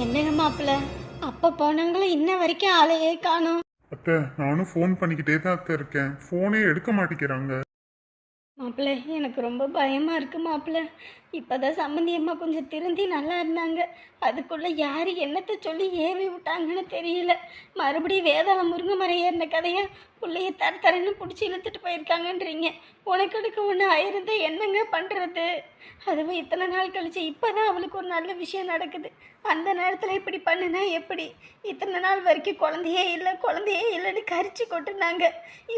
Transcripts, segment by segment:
என்னங்க மாப்பிள்ள அப்ப போனவங்களும் இன்ன வரைக்கும் ஆளையே காணோம். அத்தை நானும் ஃபோன் பண்ணிக்கிட்டே தான் அத்தை இருக்கேன். ஃபோனே எடுக்க மாட்டேங்கிறாங்க. மாப்பிள்ள எனக்கு ரொம்ப பயமா இருக்கு மாப்பிள்ள இப்போதான் சம்மந்தி அம்மா கொஞ்சம் திருந்தி நல்லா இருந்தாங்க. அதுக்குள்ளே யார் என்னத்தை சொல்லி ஏவி விட்டாங்கன்னு தெரியல. மறுபடியும் வேதாளம் முருங்கை மரம் ஏறின கதையை பிள்ளைய தர தரன்னு பிடிச்சி இழுத்துட்டு போயிருக்காங்கன்றீங்க. உனக்கு எடுக்க ஒன்று ஆயிருந்தா என்னங்க பண்ணுறது அதுவும் இத்தனை நாள் கழிச்சு இப்போ தான் அவளுக்கு ஒரு நல்ல விஷயம் நடக்குது. அந்த நேரத்தில் இப்படி பண்ணுனா எப்படி? இத்தனை நாள் வரைக்கும் குழந்தையே இல்லை குழந்தையே இல்லைன்னு கரிச்சு கொட்டுனாங்க.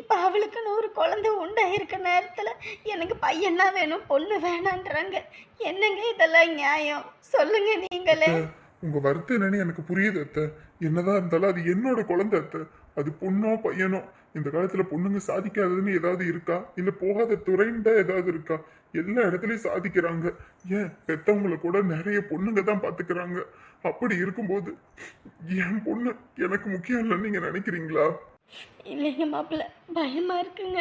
இப்போ அவளுக்குன்னு ஒரு குழந்தை உண்டாயிருக்க நேரத்தில் எனக்கு பையன் தான் வேணும் பொண்ணு வேணான்றாங்க. என்னங்க இதெல்லாம் நியாயம்? சொல்லுங்க நீங்களே. உங்க வருத்தம் என்னன்னு எனக்கு புரியுது அத்தை. என்னதான் இருந்தாலும் அது என்னோட குழந்தை அத்தை. அது பொண்ணோ பையனோ. இந்த காலத்துல பொண்ணுங்க சாதிக்காததுன்னு ஏதாவது இருக்கா? இல்ல போகாத துறைந்த ஏதாவது இருக்கா? எல்லா இடத்துலயும் சாதிக்கிறாங்க. ஏன்? பெத்தவங்களை கூட நிறைய பொண்ணுங்க தான் பாத்துக்கிறாங்க. அப்படி இருக்கும்போது என் பொண்ணு எனக்கு முக்கியம் இல்லைன்னு நீங்க நினைக்கிறீங்களா? இல்லைங்க மாப்பிள்ள பயமா இருக்குங்க.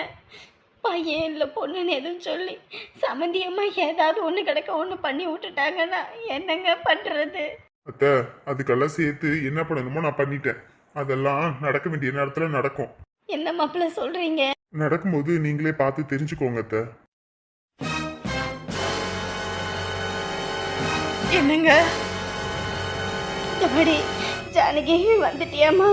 பையன் இல்லை பொண்ணுன்னு எதுவும் சொல்லி சம்மந்தியம்மா ஏதாவது ஒன்று கிடக்க ஒன்று பண்ணி விட்டுட்டாங்கன்னா என்னங்க பண்ணுறது அத்தை அதுக்கெல்லாம் சேர்த்து என்ன பண்ணணுமோ நான் பண்ணிட்டேன். அதெல்லாம் நடக்க வேண்டிய நேரத்துல நடக்கும். என்ன மாப்பிள்ள சொல்கிறீங்க நடக்கும்போது நீங்களே பார்த்து தெரிஞ்சுக்கோங்க அத்தை. என்னங்க? எப்படி ஜானகி வந்துட்டியாம்மா?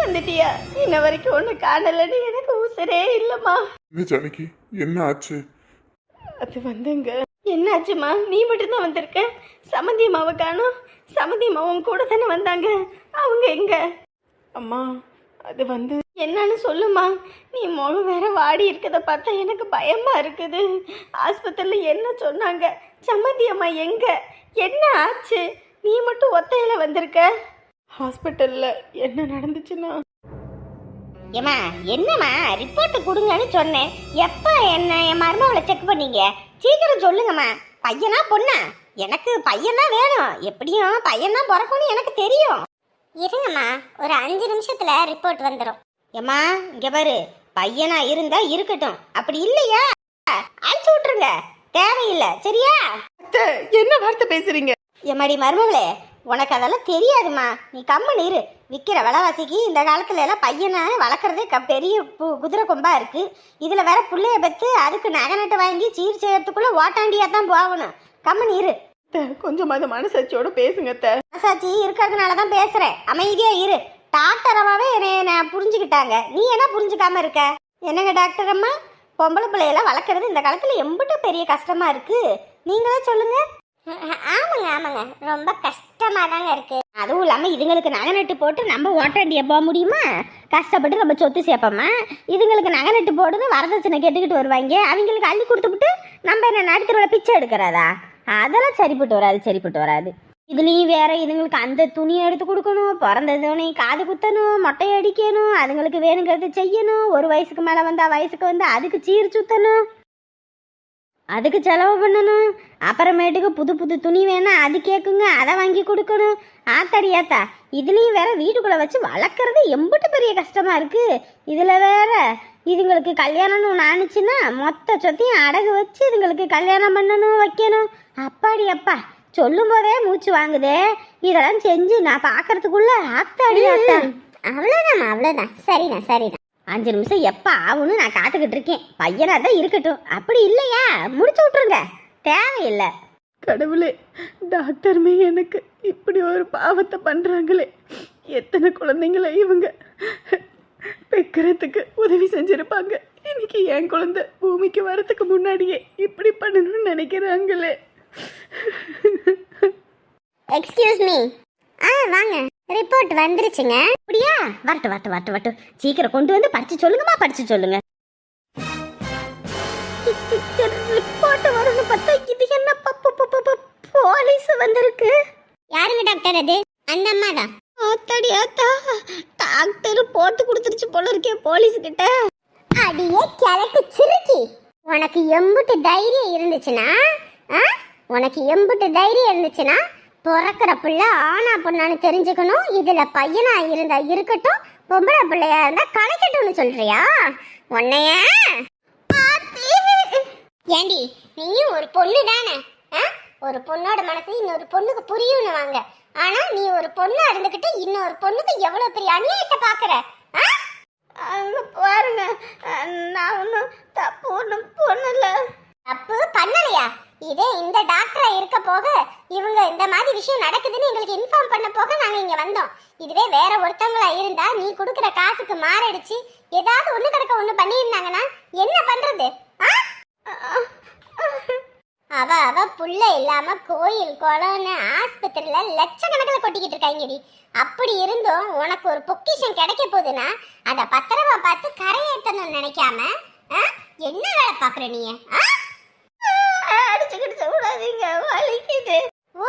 வந்துட்டியா? இன்ன வரைக்கும் ஒன்று காணலன்னு எனக்கு உசுரே இல்லைம்மா. என்ன ஜானகி? என்ன ஆச்சு? அது வந்துங்க. என்னாச்சும்மா நீ மட்டும்தான் வந்திருக்க? சமந்தி அம்மாவை காணோம். சமந்தி அம்மா உன் கூட தானே வந்தாங்க. அவங்க எங்க? அம்மா அது வந்து என்னன்னு சொல்லுமா நீ முகம் வேற வாடி இருக்கத பார்த்தா எனக்கு பயமா இருக்குது. ஆஸ்பத்திரியில் என்ன சொன்னாங்க? சம்மந்தி அம்மா எங்க? என்ன ஆச்சு? நீ மட்டும் ஒத்தையில வந்திருக்க? ஹாஸ்பிட்டல்ல என்ன நடந்துச்சுன்னா ஏம்மா என்னம்மா? ரிப்போர்ட் கொடுங்கன்னு சொன்னேன். எப்போ என்ன என் மருமகளை செக் பண்ணீங்க? சீக்கிரம் சொல்லுங்கம்மா. பையனா பொண்ணா? எனக்கு பையன் வேணும். எப்படியும் பையன் பிறக்கும்னு எனக்கு தெரியும். இருங்கம்மா ஒரு அஞ்சு நிமிஷத்துல ரிப்போர்ட் வந்துடும் ஏம்மா இங்க பாரு. பையனா இருந்தா இருக்கட்டும். அப்படி இல்லையா? அழைச்சு விட்டுருங்க. தேவையில்லை. சரியா? என்ன வார்த்தை பேசுறீங்க? எம்மாடி மருமகளே உனக்கு அதெல்லாம் தெரியாதும்மா நீ கம்மன் இரு. விற்கிற விலைவாசிக்கு இந்த காலத்துல எல்லாம் பையனை வளர்க்குறதே க பெரிய பு- குதிரை கொம்பா இருக்கு. இதில் வேற புள்ளைய பெற்று அதுக்கு நகை நட்டு வாங்கி சீர் செய்யறதுக்குள்ள ஓட்டாண்டியாக தான் போகணும். கம்மன் இரு. கொஞ்சம் அது மனசாட்சியோட பேசுங்க மனசாட்சி இருக்கிறதுனால தான் பேசுகிறேன் அமைதியா இரு. டாக்டர் அம்மாவே என்னை நான் புரிஞ்சுக்கிட்டாங்க. நீ என்ன புரிஞ்சுக்காம இருக்க? என்னங்க டாக்டர் அம்மா? பொம்பளை பிள்ளையெல்லாம் வளர்க்குறது இந்த காலத்தில் எம்பிட்டு பெரிய கஷ்டமா இருக்கு. நீங்களே சொல்லுங்க. ஆமாங்க ஆமாங்க. ரொம்ப கஷ்டமாக தாங்க இருக்குது அதுவும் இல்லாமல் இதுங்களுக்கு நகை நட்டு போட்டு நம்ம ஓட்ட வண்டியை போக முடியுமா? கஷ்டப்பட்டு நம்ம சொத்து சேர்ப்போமா? இதுங்களுக்கு நகை நட்டு போடுன்னு வரதட்சணை கேட்டுக்கிட்டு வருவாங்க. அவங்களுக்கு அள்ளி கொடுத்துவிட்டு நம்ம என்ன நடுத்தரோட பிச்சை எடுக்கிறதா? அதெல்லாம் சரிப்பட்டு வராது சரிப்பட்டு வராது. இதுலேயும் வேற இதுங்களுக்கு அந்த துணியை எடுத்து கொடுக்கணும் பிறந்த துணி காது குத்தணும் மொட்டை அடிக்கணும் அதுங்களுக்கு வேணுங்கிறது செய்யணும். ஒரு வயசுக்கு மேலே வந்தால் வயசுக்கு வந்து அதுக்கு சீர் சுத்தணும். அதுக்கு செலவு பண்ணணும். அப்புறமேட்டுக்கு புது புது துணி வேணா அது கேட்குங்க அதை வாங்கி கொடுக்கணும். ஆத்தாடி ஆத்தா இதுலேயும் வேற வீட்டுக்குள்ளே வச்சு வளர்க்குறது எம்பிட்டு பெரிய கஷ்டமாக இருக்குது இதில் வேற இதுங்களுக்கு கல்யாணம்னு ஒன்று ஆணுச்சுன்னா மொத்த சொத்தையும் அடகு வச்சு இதுங்களுக்கு கல்யாணம் பண்ணணும் வைக்கணும். அப்பாடி அப்பா சொல்லும் போதே மூச்சு வாங்குதே. இதெல்லாம் செஞ்சு நான் பார்க்கறதுக்குள்ள ஆத்தாடி ஆத்தா. அவ்வளோதான் அவ்வளோதான் சரிண்ணா சரிண்ணா. அஞ்சு நிமிஷம் எப்போ ஆகும்னு நான் காத்துக்கிட்டு இருக்கேன். பையனா தான் இருக்கட்டும். அப்படி இல்லையா? முடிச்சு விட்ருங்க தேவையில்லை. கடவுளே டாக்டருமே எனக்கு இப்படி ஒரு பாவத்தை பண்ணுறாங்களே எத்தனை குழந்தைங்கள இவங்க? பெக்கிறதுக்கு உதவி செஞ்சிருப்பாங்க. இன்னைக்கு என் குழந்தை பூமிக்கு வரதுக்கு முன்னாடியே இப்படி பண்ணணும்னு நினைக்கிறாங்களே. எக்ஸ்கியூஸ் மீ ஆ வாங்க. ரிப்போர்ட் வந்துருச்சுங்க. அப்படியா? வரட்டும் வரட்டும் வரட்டும் வரட்டும் சீக்கிரம் கொண்டு வந்து படிச்சு சொல்லுங்கம்மா படிச்சு சொல்லுங்க. ரிப்போர்ட் வரும்னு பார்த்தா இது என்ன பப்பு பப்பு பப்பு போலீஸ் வந்திருக்கு. யாருங்க டாக்டர் அது? அந்த அம்மா தான் ஆத்தாடி ஆத்தா. டாக்டர் போட்டு கொடுத்துருச்சு போல இருக்கே போலீஸ் கிட்ட. அடியே கிழக்கு சிறுக்கி. உனக்கு எம்புட்டு தைரியம் இருந்துச்சுன்னா? உனக்கு எம்புட்டு தைரியம் இருந்துச்சுன்னா பிறக்கிற பிள்ளை ஆனா பொண்ணான்னு தெரிஞ்சுக்கணும். இதுல பையனா இருந்தா இருக்கட்டும் பொம்பளை பிள்ளையா இருந்தா கலைக்கட்டும்னு சொல்றியா? உன்னைய? ஏண்டி நீயும் ஒரு பொண்ணு தானே? ஒரு பொண்ணோட மனசு இன்னொரு பொண்ணுக்கு புரியும்னு வாங்க. ஆனா நீ ஒரு பொண்ணா இருந்துகிட்டு இன்னொரு பொண்ணுக்கு எவ்வளவு பெரிய அநியாயத்தை பாக்குற? அங்கே பாருங்க. நான் ஒன்றும் தப்பு ஒன்றும் பண்ணல. தப்பு பண்ணலையா? இதே இந்த டாக்டரா இருக்க போக இவங்க இந்த மாதிரி விஷயம் நடக்குதுன்னு எங்களுக்கு இன்ஃபார்ம் பண்ண போக நாங்க இங்க வந்தோம் இதுவே வேற ஒருத்தவங்களா இருந்தா நீ கொடுக்குற காசுக்கு மாரடிச்சு ஏதாவது ஒண்ணு கிடக்க ஒண்ணு பண்ணியிருந்தாங்கன்னா என்ன பண்றது அவ அவ புள்ள இல்லாம கோயில் குளம்னு ஆஸ்பத்திரியில லட்சக்கணக்கில் கொட்டிக்கிட்டு இருக்காங்கடி அப்படி இருந்தும் உனக்கு ஒரு பொக்கிஷம் கிடைக்க போகுதுன்னா அதை பத்திரமா பார்த்து கரையேற்றணும்னு நினைக்காம ஆ? என்ன வேலை பாக்குற நீ ஆ? அடிச்சுக்கிட்டு விடாதீங்க வலிக்குது. ஓ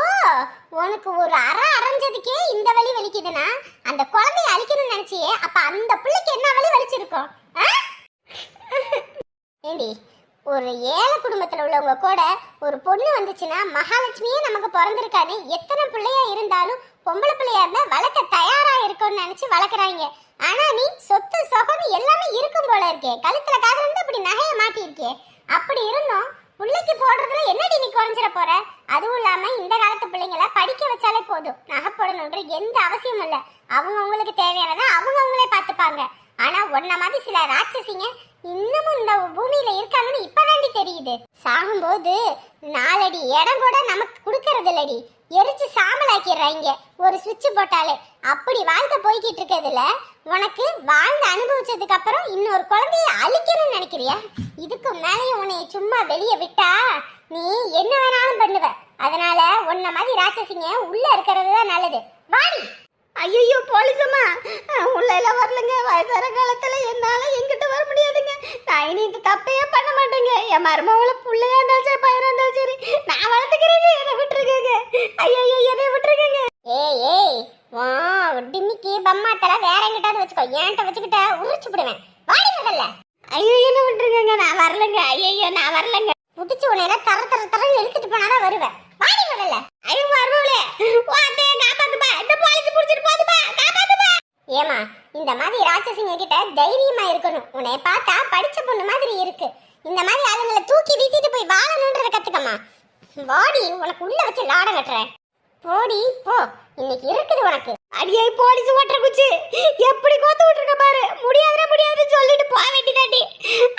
உனக்கு ஒரு அறை அரைஞ்சதுக்கே இந்த வலி வலிக்குதுன்னா அந்த குழந்தைய அழிக்கணும்னு நினைச்சியே அப்ப அந்த பிள்ளைக்கு என்ன வலி வலிச்சிருக்கும்? ஆ? ஏண்டி ஒரு ஏழை குடும்பத்துல உள்ளவங்க கூட ஒரு பொண்ணு வந்துச்சுன்னா மகாலட்சுமியே நமக்கு பிறந்திருக்கான்னு எத்தனை பிள்ளையா இருந்தாலும் பொம்பளை பிள்ளையா இருந்தா வளர்க்க தயாரா இருக்கும்னு நினைச்சு வளர்க்குறாங்க. ஆனா நீ சொத்து சொகன்னு எல்லாமே இருக்கும் போல இருக்கே. கழுத்துல காதுல இருந்து அப்படி நகைய மாட்டியிருக்கே. அப்படி இருந்தும் பிள்ளைக்கு போடுறதுல என்னடி நீ குறைஞ்சிட போற? அதுவும் இல்லாம இந்த காலத்து பிள்ளைங்கள படிக்க வச்சாலே போதும். நகை போடணுன்ற எந்த அவசியமும் இல்லை. அவங்க அவங்களுக்கு தேவையானதை அவங்க அவங்களே பார்த்துப்பாங்க. ஆனா உன்ன மாதிரி சில ராட்சசிங்க இன்னமும் இந்த பூமியில இருக்காங்கன்னு இப்பதாண்டி தெரியுது. சாகும்போது நாலடி இடம் கூட நமக்கு கொடுக்கறது இல்லடி எரிச்சு சாம்பலாக்கிடுறாங்க. ஒரு சுவிட்ச் போட்டாலே. அப்படி வாழ்க்கை போய்கிட்டு இருக்கிறதுல உனக்கு வாழ்ந்து அனுபவிச்சதுக்கு அப்புறம் இன்னொரு குழந்தைய அழிக்கணும்னு நினைக்கிறியா? இதுக்கு மேலேயே உன்னை சும்மா வெளியே விட்டா நீ என்ன வேணாலும் பண்ணுவ. அதனால உன்ன மாதிரி ராட்சசிங்க உள்ள இருக்கிறது தான் நல்லது. வாடி. ஐயோ போலீஸம்மா உள்ள எல்லாம் வரலங்க. வயசான காலத்துல என்னால எங்கிட்ட வர முடியாதுங்க. நான் இனி இந்த தப்பையே என் மருமகளை புள்ளையா இருந்தாலும் சரி பையனா இருந்தாலும் சரி நான் வளர்த்துக்கிறேங்க என்னை விட்டுருக்கேங்க. ஐயோ என்னை விட்டுருக்கேங்க. ஏய் ஏய் வா டிமிக்கி பம்மாத்தல வேற எங்கிட்டாவது வச்சுக்கோ. என்கிட்ட வச்சுக்கிட்ட உரிச்சு விடுவேன் வாடி முதல்ல. ஐயோ என்ன விட்டுருக்கேங்க நான் வரலங்க. ஐயோ நான் வரலங்க. புடிச்சு உனையில தர தர தர இழுத்துட்டு போனாதான் வருவேன். வாடி முதல்ல. ஐயோ மருமகளே வாத்தே காப்பாத்துப்பா. இந்த போலீஸ் புடிச்சிட்டு போதுப்பா. காப்பாத்துப்பா. ஏமா இந்த மாதிரி ராட்சசிங்க கிட்ட தைரியமா இருக்கணும். உன்னை பார்த்தா படிச்ச பொண்ணு மாதிரி இருக்கு. இந்த மாதிரி ஆளுங்களை தூக்கி வீசிட்டு போய் வாழணுன்றத கத்துக்கம்மா. வாடி உனக்கு உள்ள வச்சு லாட கட்டுறேன். போடி போ. இன்னைக்கு இருக்குது உனக்கு. அடியே போலீஸ் ஓட்டுற குச்சி எப்படி கோத்து விட்டுருக்க பாரு. முடியாதுடா முடியாதுன்னு சொல்லிட்டு போக வேண்டியதாடி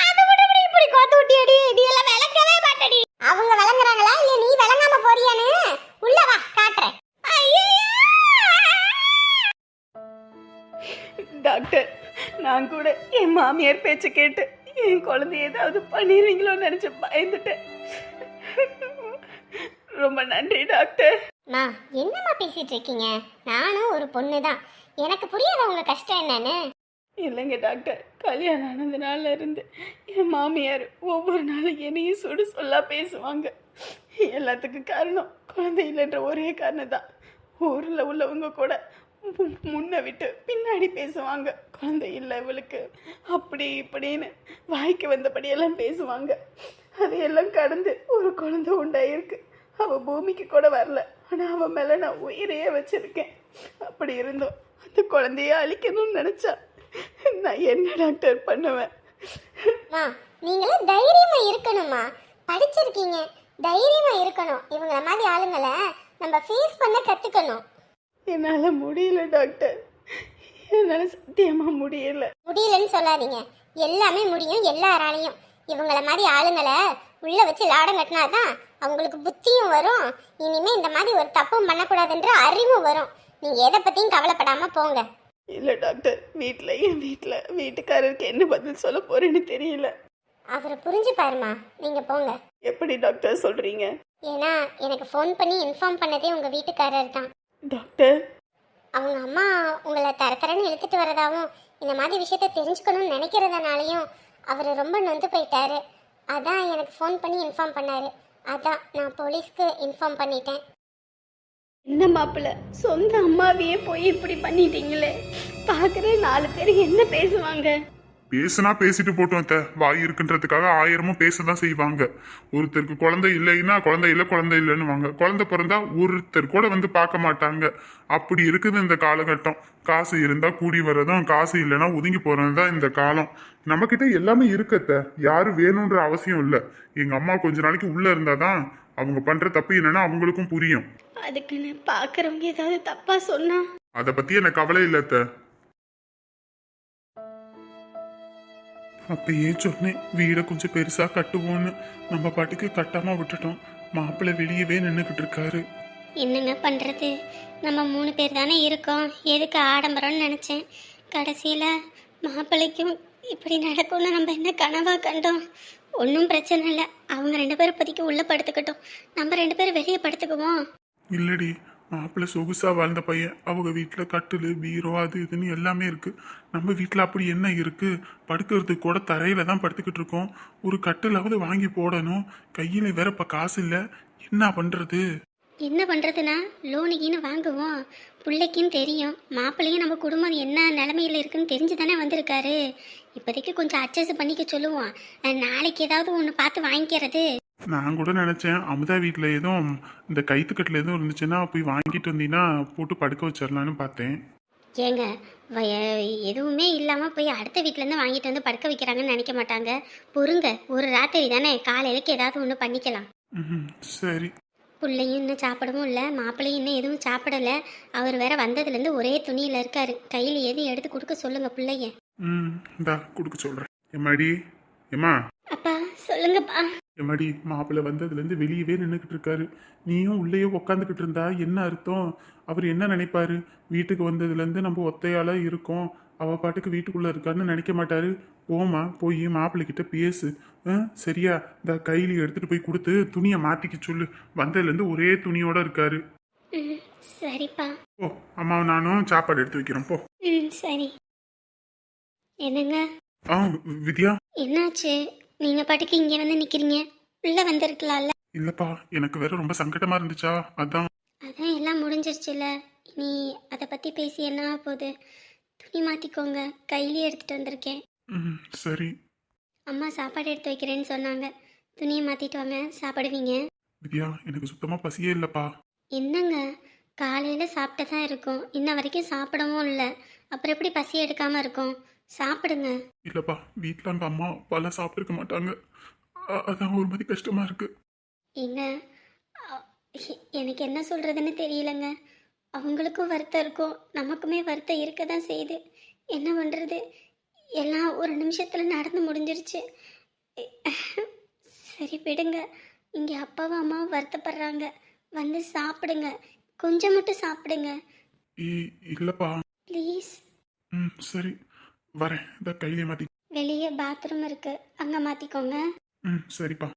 அது விட இப்படி இப்படி கோத்து விட்டியடி? நீ எல்லாம் விளக்கவே மாட்டடி. அவங்க விளங்குறாங்களா? இல்ல நீ விளங்காம போறியானு உள்ள வா காட்டுறேன். டாக்டர் நான் கூட என் மாமியார் பேச்சு கேட்டு என் குழந்தைய ஏதாவது பண்ணிடுவீங்களோன்னு நினைச்சு பயந்துட்டேன். ரொம்ப நன்றி டாக்டர். மா என்னம்மா பேசிட்டு இருக்கீங்க? நானும் ஒரு பொண்ணு தான் எனக்கு புரியாத உங்க கஷ்டம் என்னன்னு? இல்லைங்க டாக்டர். கல்யாணம் ஆனது நாள்ல இருந்து என் மாமியார் ஒவ்வொரு நாளும் என்னையும் சுடு சொல்லா பேசுவாங்க. எல்லாத்துக்கும் காரணம் குழந்தை இல்லைன்ற ஒரே காரணம் தான் ஊரில் உள்ளவங்க கூட முன்ன விட்டு பின்னாடி பேசுவாங்க. குழந்தை இல்லை இவளுக்கு. அப்படி இப்படின்னு வாய்க்கு வந்தபடியெல்லாம் பேசுவாங்க. அதையெல்லாம் கடந்து ஒரு குழந்தை உண்டாயிருக்கு. அவள் பூமிக்கு கூட வரல. ஆனால் அவன் மேலே நான் உயிரையே வச்சிருக்கேன். அப்படி இருந்தோம். அந்த குழந்தைய அழிக்கணும்னு நினச்சா நான் என்ன டாக்டர் பண்ணுவேன்? நீங்களும் தைரியமா இருக்கணுமா படிச்சிருக்கீங்க. தைரியமா இருக்கணும். இவங்கள மாதிரி ஆளுங்களை நம்ம ஃபேஸ் பண்ண கற்றுக்கணும் என்னால் முடியல டாக்டர். என்னால் சத்தியமாக முடியல. முடியலன்னு சொல்லாதீங்க. எல்லாமே முடியும் எல்லாராலையும் இவங்கள மாதிரி ஆளுங்களை உள்ள வச்சு லாடம் கட்டினாதான் அவங்களுக்கு புத்தியும் வரும். இனிமே இந்த மாதிரி ஒரு தப்பும் பண்ணக்கூடாதுன்ற அறிவும் வரும். நீங்க எதை பத்தியும் கவலைப்படாம போங்க. இல்லை டாக்டர். வீட்டில் என் வீட்டில் வீட்டுக்காரருக்கு என்ன பதில் சொல்ல போறேன்னு தெரியல. அவரை புரிஞ்சு பாருமா நீங்க போங்க. எப்படி டாக்டர் சொல்கிறீங்க ஏன்னா எனக்கு ஃபோன் பண்ணி இன்ஃபார்ம் பண்ணதே உங்க வீட்டுக்காரர் தான் டாக்டர். அவங்க அம்மா உங்களை தர தரன்னு இழுத்துட்டு வரதாவும் இந்த மாதிரி விஷயத்த தெரிஞ்சுக்கணும்னு நினைக்கிறதுனாலையும் அவர் ரொம்ப நொந்து போயிட்டாரு. அதான் எனக்கு ஃபோன் பண்ணி இன்ஃபார்ம் பண்ணாரு. அதான் நான் போலீஸ்க்கு இன்ஃபார்ம் பண்ணிட்டேன். என்ன மாப்பிள்ள சொந்த அம்மாவையே போய் இப்படி பண்ணிட்டீங்களே? பார்க்குற நாலு பேர் என்ன பேசுவாங்க? பேசுனா பேசிட்டு போட்டோம் அத்தை. வாய் இருக்குன்றதுக்காக ஆயிரமும் பேசதான் செய்வாங்க. ஒருத்தருக்கு குழந்தை இல்லைன்னா குழந்தை இல்லை குழந்தை இல்லைன்னு வாங்க. குழந்தை பிறந்தா ஒருத்தர் கூட வந்து பார்க்க மாட்டாங்க. அப்படி இருக்குது இந்த காலகட்டம். காசு இருந்தா கூடி வர்றதும் காசு இல்லைன்னா ஒதுங்கி போறது தான் இந்த காலம். நம்மக்கிட்ட எல்லாமே இருக்கத்த யாரும் வேணுன்ற அவசியம் இல்லை. எங்க அம்மா கொஞ்ச நாளைக்கு உள்ள இருந்தாதான் அவங்க பண்ற தப்பு என்னன்னா அவங்களுக்கும் புரியும். அதுக்குன்னு பார்க்குறவங்க ஏதாவது தப்பாக சொன்னா? அதை பத்தி எனக்கு கவலை இல்ல அத்தை. அப்பயே சொன்னேன் வீடை கொஞ்சம் பெருசா கட்டுவோன்னு. நம்ம பாட்டுக்கு கட்டாம விட்டுட்டோம். மாப்பிள்ளை வெளியவே நின்றுக்கிட்டு இருக்காரு. என்னங்க பண்ணுறது நம்ம மூணு பேர் தானே இருக்கோம். எதுக்கு ஆடம்பரம்னு நினச்சேன். கடைசியில் மாப்பிள்ளைக்கும் இப்படி நடக்கும்னு நம்ம என்ன கனவா கண்டோம்? ஒன்றும் பிரச்சனை இல்லை. அவங்க ரெண்டு பேரும் இப்போதைக்கு உள்ளே படுத்துக்கட்டும். நம்ம ரெண்டு பேரும் வெளியே படுத்துக்குவோம். இல்லடி மாப்பிள்ளை சொகுசாக வாழ்ந்த பையன் அவங்க வீட்டில் கட்டில் பீரோ அது இதுன்னு எல்லாமே இருக்குது நம்ம வீட்டில் அப்படி என்ன இருக்குது படுக்கிறதுக்கு கூட தரையில் தான் படுத்துக்கிட்டு இருக்கோம். ஒரு கட்டிலாவது வாங்கி போடணும். கையில் வேற இப்போ காசு இல்லை. என்ன பண்ணுறது என்ன பண்ணுறதுனா லோனுக்குன்னு வாங்குவோம். பிள்ளைக்குன்னு தெரியும். மாப்பிள்ளையும் நம்ம குடும்பம் என்ன நிலமையில் இருக்குன்னு தெரிஞ்சு தானே வந்திருக்காரு. இப்போதைக்கு கொஞ்சம் அட்ஜஸ்ட் பண்ணிக்க சொல்லுவோம். நாளைக்கு ஏதாவது ஒன்று பார்த்து வாங்கிக்கிறது. நான் கூட நினைச்சேன் அமுதா வீட்டுல எதுவும் இந்த கைத்துக்கட்டில் எதுவும் இருந்துச்சுன்னா போய் வாங்கிட்டு வந்தீங்கன்னா போட்டு படுக்க வச்சிடலான்னு பார்த்தேன். ஏங்க எதுவுமே இல்லாமல் போய் அடுத்த வீட்டிலேருந்து வாங்கிட்டு வந்து படுக்க வைக்கிறாங்கன்னு நினைக்க மாட்டாங்க. பொறுங்க ஒரு ராத்திரி தானே காலையிலக்கு ஏதாவது ஒன்று பண்ணிக்கலாம். சரி. பிள்ளையும் இன்னும் சாப்பிடவும் இல்லை மாப்பிள்ளையும் இன்னும் எதுவும் சாப்பிடலை. அவர் வேற வந்ததுலேருந்து ஒரே துணியில் இருக்காரு. கையில் எதுவும் எடுத்து கொடுக்க சொல்லுங்க பிள்ளைய. ம் இந்தா கொடுக்க சொல்றேன். எம்மாடி எம்மா அப்பா சொல்லுங்கப்பா. எம்மாடி மாப்பிள்ளை வந்ததுலேருந்து வெளியவே நின்றுக்கிட்டு இருக்காரு. நீயும் உள்ளேயே உக்காந்துக்கிட்டு இருந்தா என்ன அர்த்தம்? அவர் என்ன நினைப்பாரு? வீட்டுக்கு வந்ததுலேருந்து நம்ம ஒத்தையால இருக்கோம். அவ பாட்டுக்கு வீட்டுக்குள்ள இருக்காருன்னு நினைக்க மாட்டாரு. போமா போய் மாப்பிள்ளைகிட்ட பேசு. சரியா? இந்த கைலி எடுத்துட்டு போய் கொடுத்து துணியை மாத்திக்க சொல்லு. வந்ததுலேருந்து ஒரே துணியோட இருக்காரு. சரிப்பா. ஓ அம்மாவும் நானும் சாப்பாடு எடுத்து வைக்கிறோம். போ. சரி. என்னங்க? ஆ வித்யா? என்னாச்சு? நீங்கள் பாட்டுக்கு இங்கே வந்து நிற்கிறீங்க உள்ளே வந்திருக்கலாம்ல. இல்லப்பா எனக்கு வேற ரொம்ப சங்கடமா இருந்துச்சா? அதான். அதான் எல்லாம் முடிஞ்சிருச்சுல. இனி அதை பற்றி பேசி என்ன போகுது? துணி மாற்றிக்கோங்க கையிலே எடுத்துகிட்டு வந்திருக்கேன். ம் சரி. அம்மா சாப்பாடு எடுத்து வைக்கிறேன்னு சொன்னாங்க. துணியை மாற்றிட்டு வாங்க. சாப்பிடுவீங்க? வித்யா எனக்கு சுத்தமா பசியே இல்லப்பா. என்னங்க? காலையில் சாப்பிட்டு தான் இருக்கும். இன்ன வரைக்கும் சாப்பிடவும் இல்லை. அப்புறம் எப்படி பசி எடுக்காமல் இருக்கும்? சாப்பிடுங்க. இல்லப்பா வீட்டில் அந்த அம்மா அப்பாலாம் சாப்பிட்டுருக்க மாட்டாங்க. அ- அதான் ஒரு மாதிரி கஷ்டமா இருக்கு. ஏங்க அ- எனக்கு என்ன சொல்கிறதுன்னு தெரியலங்க. அவங்களுக்கும் வருத்தம் இருக்கும். நமக்குமே வருத்தம் இருக்க தான் செய்யுது. என்ன பண்ணுறது எல்லாம் ஒரு நிமிஷத்தில் நடந்து முடிஞ்சிருச்சு. சரி விடுங்க. இங்கே அப்பாவும் அம்மாவும் வருத்தப்படுறாங்க. வந்து சாப்பிடுங்க. கொஞ்சம் மட்டும் சாப்பிடுங்க. இ- இல்லப்பா. ப்ளீஸ். ம் சரி. வரேன். இந்த கையிலே மாத்தி. வெளியே பாத்ரூம் இருக்குது அங்கே மாற்றிக்கோங்க ம் சரிப்பா.